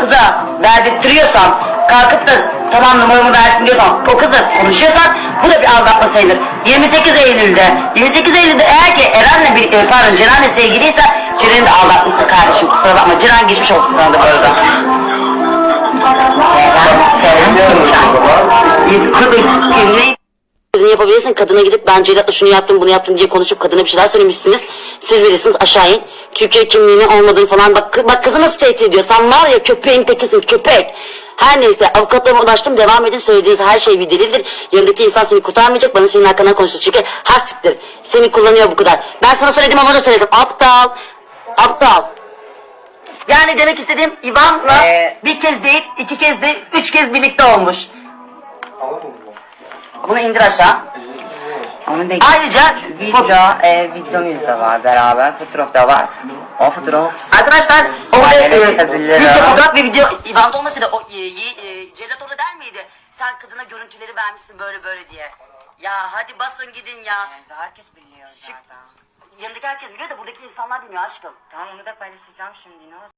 kıza verdirtiyorsan, kalkıp da tamam numaramı versin diyorsan, o kızla konuşuyorsan bu da bir aldatma sayılır. 28 Eylül'de, 28 Eylül'de eğer ki Eren'le bir, e, pardon Ceren'le sevgiliyse Ceren'i de aldatmışsın kardeşim kusura bakma. Ceren geçmiş olsun sana da bu arada. Ceren, Ceren Kadını yapabilirsin. Kadına gidip ben Celat'la şunu yaptım bunu yaptım diye konuşup kadına bir şeyler söylemişsiniz. Siz bilirsiniz aşağı in. Türkiye kimliğinin olmadığını falan. Bak, bak kızı nasıl tehdit ediyor. Sen var ya köpeğin tekisin köpek. Her neyse avukatlarıma ulaştım devam edin söylediğiniz her şey bir delildir. Yanındaki insan seni kurtarmayacak bana senin hakkında konuştu. Çünkü hastiktir. Seni kullanıyor bu kadar. Ben sana söyledim ona da söyledim. Aptal. Aptal. Yani demek istediğim İvan'la Ee, bir kez değil, iki kez değil, üç kez birlikte olmuş. Bunu indir aşağı. Onun da Ayrıca video, e, videomuz da var beraber, fotoğraf da var. O fotoğraf Arkadaşlar orada e, sizce fotoğraf ve video İvan'da olmasaydı o e, e, Cellat orada der miydi? Sen kadına görüntüleri vermişsin böyle böyle diye. Ya hadi basın gidin ya. herkes biliyor zaten. Yanındaki herkes biliyor da buradaki insanlar bilmiyor aşkım. Tamam onu da paylaşacağım şimdi ne olacak?